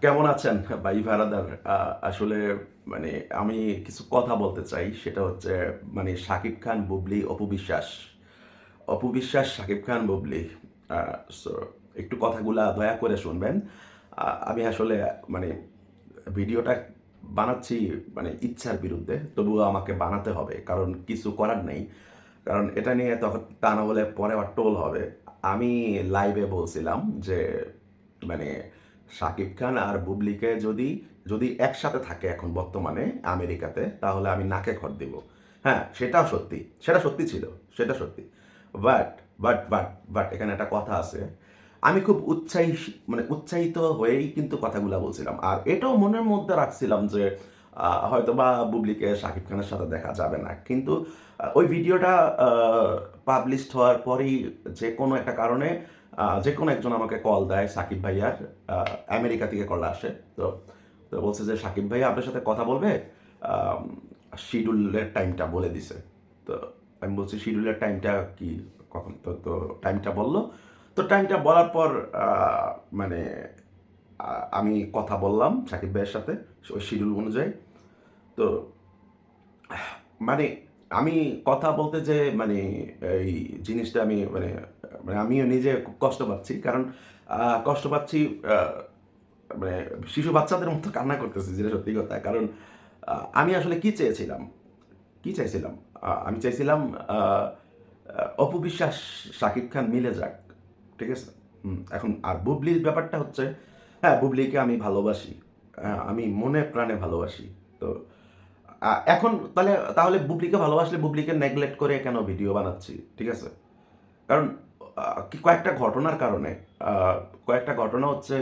কেমন আছেন ভাই ভারাদার? আসলে মানে আমি কিছু কথা বলতে চাই সেটা হচ্ছে মানে শাকিব খান বুবলি অপবিশ্বাস অপবিশ্বাস শাকিব খান বুবলি। so, একটু কথাগুলা দয়া করে শুনবেন। আমি আসলে মানে ভিডিওটা বানাচ্ছি মানে ইচ্ছার বিরুদ্ধে তবুও আমাকে বানাতে হবে কারণ কিছু করার নেই। কারণ এটা নিয়ে তখন তা না হলে পরে আবার টোল হবে। আমি লাইভে বলছিলাম যে মানে শাকিব খান আর বুবলিকে যদি যদি একসাথে থাকে এখন বর্তমানে আমেরিকাতে, তাহলে আমি নাকে খর দিব। হ্যাঁ সেটাও সত্যি, সেটা সত্যি ছিল, সেটা সত্যি। বাট বাট বাট বাট এখানে একটা কথা আছে। আমি খুব উৎসাহী মানে উৎসাহিত হয়েই কিন্তু কথাগুলো বলছিলাম। আর এটাও মনের মধ্যে রাখছিলাম যে হয়তো বা বুবলিকে শাকিব খানের সাথে দেখা যাবে না। কিন্তু ওই ভিডিওটা পাবলিশড হওয়ার পরেই যে কোনো একটা কারণে যে কোনো একজন আমাকে কল দেয়, সাকিব ভাইয়ার আমেরিকা থেকে কল আসে। তো তো বলছে যে, সাকিব ভাইয়া আপনার সাথে কথা বলবে? শিডিউলের টাইমটা বলে দিছে। তো আমি বলছি শিডিউলের টাইমটা কি? কখন? তো তো টাইমটা বলল। তো টাইমটা বলার পর মানে আমি কথা বললাম সাকিব ভাইয়ের সাথে, ওই শিডিউল অনুযায়ী। তো মানে আমি কথা বলতে যে মানে এই জিনিসটা আমি মানে মানে আমিও নিজে খুব কষ্ট পাচ্ছি কারণ কষ্ট পাচ্ছি মানে শিশু বাচ্চাদের মতো কান্না করতেছি যেটা সত্যি কথা। কারণ আমি আসলে কি চেয়েছিলাম? কি চাইছিলাম? আমি চাইছিলাম অপু বিশ্বাস শাকিব খান মিলে যাক ঠিক আছে? এখন আর বুবলির ব্যাপারটা হচ্ছে হ্যাঁ বুবলিকে আমি ভালোবাসি হ্যাঁ, আমি মনে প্রাণে ভালোবাসি তো এখন তাহলে তাহলে বুবলিকে ভালোবাসলে বুবলিকে নেগলেক্ট করে কেন ভিডিও বানাচ্ছি ঠিক আছে? কারণ কয়েকটা ঘটনার কারণে কয়েকটা ঘটনা হচ্ছে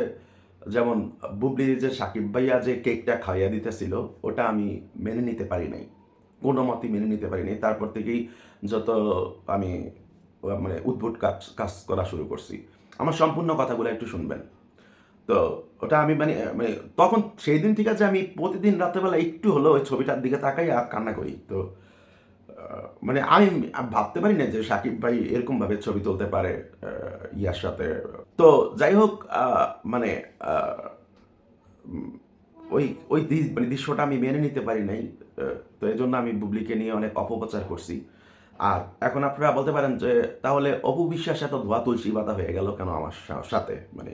যেমন বুবলি যে সাকিব ভাইয়া যে কেকটা খাইয়া দিতেছিল, ওটা আমি মেনে নিতে পারি নাই। কোনো মতেই মেনে নিতে পারি নাই। তারপর থেকেই যত আমি মানে উদ্ভুট কাজ কাজ করা শুরু করছি। আমার সম্পূর্ণ কথাগুলো একটু শুনবেন। তো ওটা আমি মানে মানে তখন সেই দিন থেকে যে আমি প্রতিদিন রাত্রেবেলা একটু হলো ওই ছবিটার দিকে তাকাই আর কান্না করি। তো মানে আমি ভাবতে পারি না যে সাকিব ভাই এরকম ভাবে ছবি তুলতে পারে ইয়ার সাথে। তো যাই হোক মানে ওই ওই মানে দৃশ্যটা আমি মেনে নিতে পারি নাই তো এই জন্য আমি বুবলিকে নিয়ে অনেক অপপ্রচার করছি। আর এখন আপনারা বলতে পারেন যে, তাহলে অপু বিশ্বাস এত ধোয়া তুলসী পাতা হয়ে গেল কেন আমার সাথে? মানে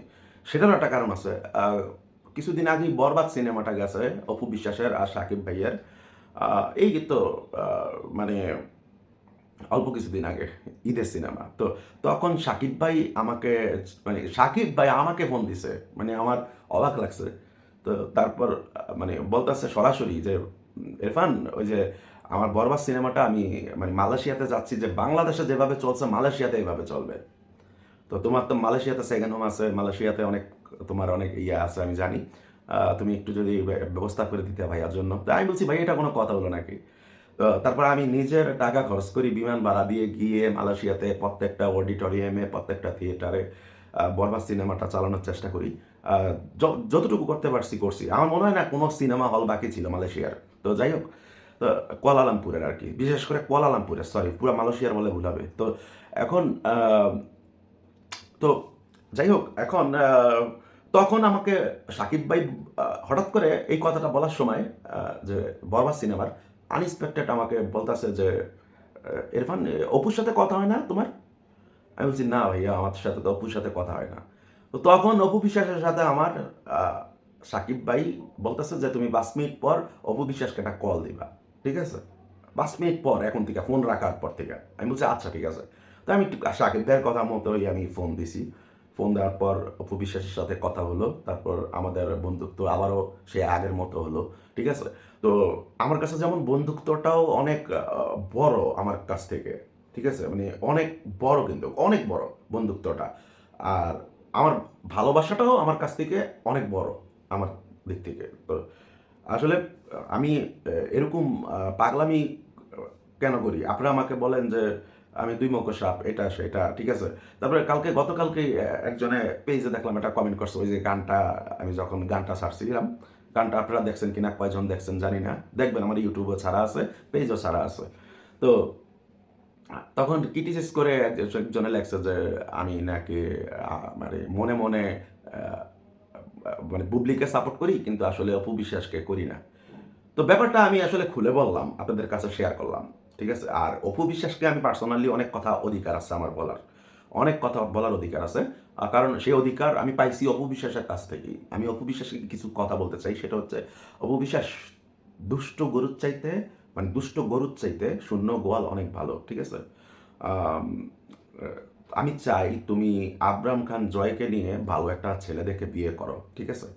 সেটারও একটা কারণ আছে। কিছুদিন আগেই বরবাদ সিনেমাটা গেছে অপু বিশ্বাসের আর সাকিব ভাইয়ের। এই তো মানে অল্প কিছুদিন আগে ঈদের সিনেমা। তো তখন সাকিব ভাই আমাকে মানে সাকিব ভাই আমাকে ফোন দিছে মানে আমার অবাক লাগছে। তো তারপর মানে বলতেছে সরাসরি যে, ইরফান, ওই যে আমার বরবাদ সিনেমাটা আমি মানে মালয়েশিয়াতে যাচ্ছি যে, বাংলাদেশে যেভাবে চলছে, মালয়েশিয়াতে এইভাবে চলবে। তো তোমার তো মালয়েশিয়াতে সেকেন্ড হোম আছে, মালয়েশিয়াতে অনেক, তোমার অনেক ইয়ে আছে, আমি জানি। তুমি একটু যদি ব্যবস্থা করে দিতে ভাইয়ার জন্য। তো আমি বলছি ভাই এটা কোনো কথা হলো নাকি? তারপর আমি নিজের টাকা খরচ করি, বিমান ভাড়া দিয়ে গিয়ে মালয়েশিয়াতে প্রত্যেকটা অডিটোরিয়ামে, প্রত্যেকটা থিয়েটারে বরবাদ সিনেমাটা চালানোর চেষ্টা করি। যতটুকু করতে পারছি, করছি। আমার মনে হয় না কোনো সিনেমা হল বাকি ছিল মালয়েশিয়ার। তো যাই হোক কুয়ালালামপুরের আর কি। বিশেষ করে কুয়ালালামপুরের সরি পুরো মালয়েশিয়ার বলে ভুল হবে। তো এখন তো যাই হোক, এখন তখন আমাকে সাকিব ভাই হঠাৎ করে এই কথাটা বলার সময় যে বরবাদ সিনেমার আনএক্সপেক্টেড আমাকে বলতেছে যে আহ, ইরফান অপুর সাথে কথা হয় না তোমার? আমি বলছি না ভাইয়া আমার সাথে তো অপুর সাথে কথা হয় না। তো তখন অপু বিশ্বাসের সাথে আমার সাকিব ভাই বলতেছে যে তুমি পাঁচ মিনিট পর অপু বিশ্বাসকে একটা কল দিবা। ঠিক আছে? পাঁচ মিনিট পর এখন থেকে ফোন রাখার পর থেকে। আমি বলছি আচ্ছা ঠিক আছে। তো আমি সাকিব ভাইয়ের কথা মতোই আমি ফোন দিছি। ফোন দেওয়ার পর অপু বিশ্বাসের সাথে কথা হলো, তারপর আমাদের বন্ধুত্ব আবারও সে আগের মতো হলো, ঠিক আছে? তো আমার কাছে যেমন বন্ধুত্বটাও অনেক বড় আমার কাছ থেকে, ঠিক আছে? মানে অনেক বড় কিন্তু, অনেক বড় বন্ধুত্বটা। আর আমার ভালোবাসাটাও আমার কাছ থেকে অনেক বড় আমার দিক থেকে। তো আসলে আমি এরকম পাগলামি কেন করি? আপনারা আমাকে বলেন যে আমি দুই মুখ সাপ, এটা, সেটা, ঠিক আছে? তারপরে কালকে, গতকালকে একজনে পেজে দেখলাম, একটা কমেন্ট করছে, ওই যে গানটা, আমি যখন গানটা সারছিলাম গানটা আপনারা দেখছেন কিনা, কয়জন দেখছেন জানি না। দেখবেন আমার ইউটিউবও ছাড়া আছে, পেজও ছাড়া আছে। তো, তখন ক্রিটিসাইজ করে একজনে লেখছে যে, আমি নাকি মানে মনে মনে মানে বুবলিকে সাপোর্ট করি, কিন্তু আসলে অপু বিশ্বাসকে করি না। তো ব্যাপারটা আমি আসলে খুলে বললাম, আপনাদের কাছে শেয়ার করলাম। ঠিক আছে? আর অপু বিশ্বাসকে আমি পার্সোনালি অনেক কথা অধিকার আছে আমার বলার। অনেক কথা বলার অধিকার আছে। কারণ সেই অধিকার আমি পাইছি অপু বিশ্বাসের কাছ থেকেই। আমি অপু বিশ্বাসকে কিছু কথা বলতে চাই, সেটা হচ্ছে অপু বিশ্বাস দুষ্ট গরুর চাইতে মানে দুষ্ট গরুর চাইতে শূন্য গোয়াল অনেক ভালো, ঠিক আছে? আমি চাই তুমি আবরাম খান জয়কে নিয়ে ভালো একটা ছেলে দেখে বিয়ে করো, ঠিক আছে?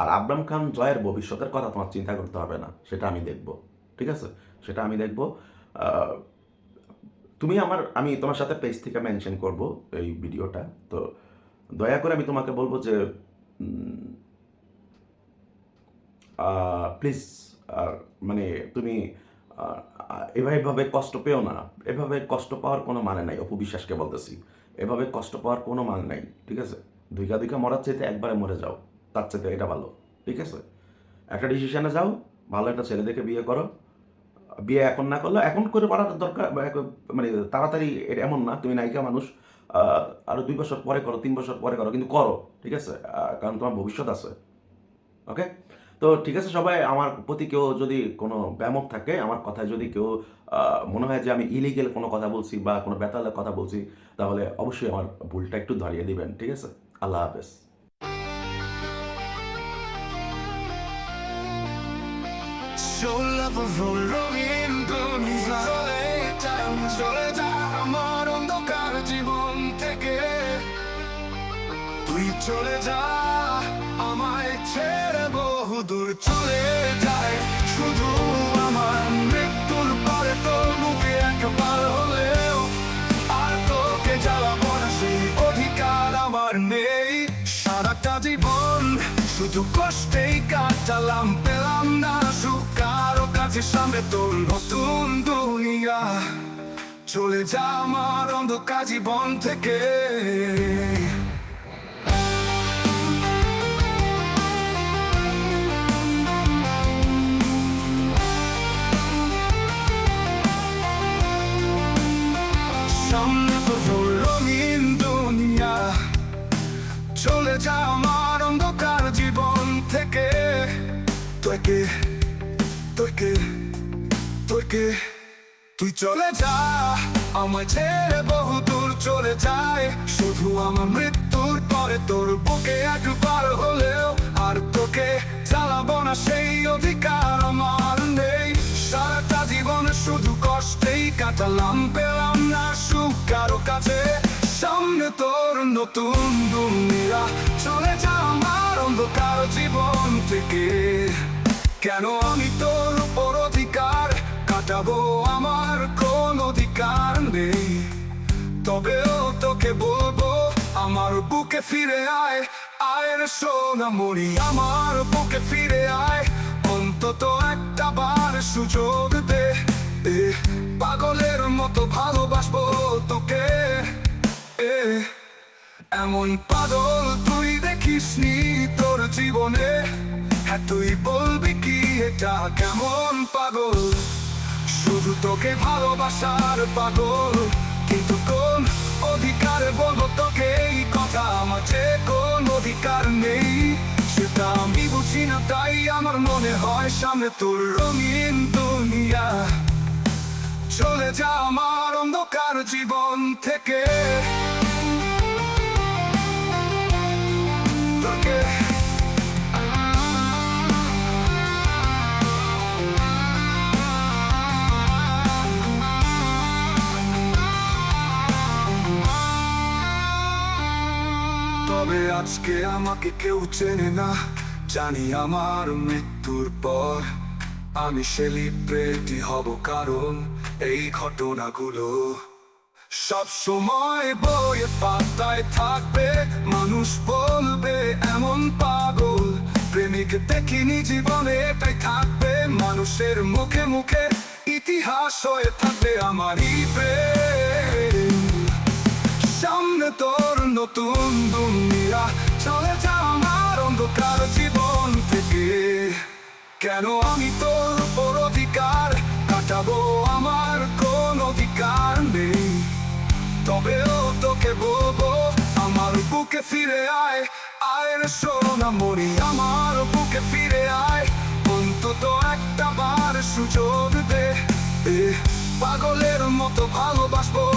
আর আবরাম খান জয়ের ভবিষ্যতের কথা তোমার চিন্তা করতে হবে না, সেটা আমি দেখব, ঠিক আছে? সেটা আমি দেখব। তুমি আমার, আমি তোমার সাথে পেজ থেকে মেনশন করব এই ভিডিওটা। তো দয়া করে আমি তোমাকে বলব যে প্লিজ মানে তুমি এভাবে কষ্ট পেও না। এভাবে কষ্ট পাওয়ার কোনো মানে নাই, অপু বিশ্বাসকে বলতেছি। এভাবে কষ্ট পাওয়ার কোনো মানে নাই, ঠিক আছে? দুইকা দুইকা মরার চাইতে একবারে মরে যাও, তার চাইতে এটা ভালো, ঠিক আছে? একটা ডিসিশনে যাও, ভালো একটা ছেলে দেখে বিয়ে করো বিয়ে এখন না করলে এখন করে করার দরকার মানে তাড়াতাড়ি এটা এমন না তুমি নায়িকা মানুষ আহ, আরও দুই বছর পরে করো তিন বছর পরে করো কিন্তু করো ঠিক আছে? কারণ তোমার ভবিষ্যৎ আছে ওকে তো ঠিক আছে সবাই আমার প্রতি কেউ যদি কোনো ব্যামক থাকে আমার কথায় যদি কেউ মনে হয় যে আমি ইলিগেল কোনো কথা বলছি বা কোনো বেতালের কথা বলছি তাহলে অবশ্যই আমার ভুলটা একটু ধরিয়ে দিবেন ঠিক আছে? আল্লাহ হাফেজ। চলে রঙিন দুনিয়া চলে টাইম চলে যা আমার অন্ধকার জীবন থেকে তুই চলে যা আমায় ছেড়ে বহু দূর চলে যায় শুধু আমার মৃত্যুর শুধু কষ্টেই কাটালাম, পেলাম না সুখ। কারও কাছে সামনে তোর নতুন দুনিয়া। চলে যা আমার অন্ধকার জীবন থেকে। তোকে তোকে তুই চলে যা। আমার ছেড়ে বহু দূর চলে যায়। শুধু আমার মৃত্যুর পরে তোর বুকে একবার হলেও আর তোকে জ্বালাবো না সেই অধিকার আমার নেই। সারাটা জীবন শুধু কষ্টেই কাটালাম, পেলাম না সুখ কারও কাছে। সামনে তোর নতুন দুনিয়া। চলে যা আমার অন্ধকার জীবন থেকে। কেন আমি তোর তবেও তোকে বলব, আমার বুকে ফিরে আয়, আয়ের সোনা মরি আমার বুকে ফিরে আয়। অন্তত একটা বার সুযোগ দে পাগলের মতো ভালোবাসবো তোকে এমন পাগল তুই দেখিসনি তোর জীবনে। হ্যাঁ তুই বলবি কি এটা কেমন পাগল? শুধু তোকে ভালোবাসার পাগল কিন্তু কোন অধিকার বলব তোকে? এই কথা আমার যে কোন অধিকার নেই? সেটা আমি বুঝি না, তাই আমার মনে হয় সামনে তোর রঙিন দুনিয়া। চলে যা আমার অন্ধকার জীবন থেকে। আমাকে কেউ চেনে না জানি আমার মৃত্যুর পর আমি সেলিব্রিটি হব কারণ এই ঘটনাগুলো সব সময় বইয়ে পাতায় থাকবে মানুষ বলবে এমন পাগল প্রেমিক দেখিনি জীবনে এটাই থাকবে মানুষের মুখে মুখে ইতিহাস হয়ে থাকবে প্রেম সামনে তোর নতুন দুনিয়া চলে যা আমার অন্ধকার জীবন থেকে। কেন আমি তোর উপর অধিকার কাটাবো? আমার কোন অধিকার নেই। তবেও তোকে বলব আমার বুকে ফিরে আয়। আয় হৃদয়ের সোনামণি আমার বুকে ফিরে আয়। অন্তত একটা বার সুযোগ দে। এ, পাগলের মতো ভালোবাসবো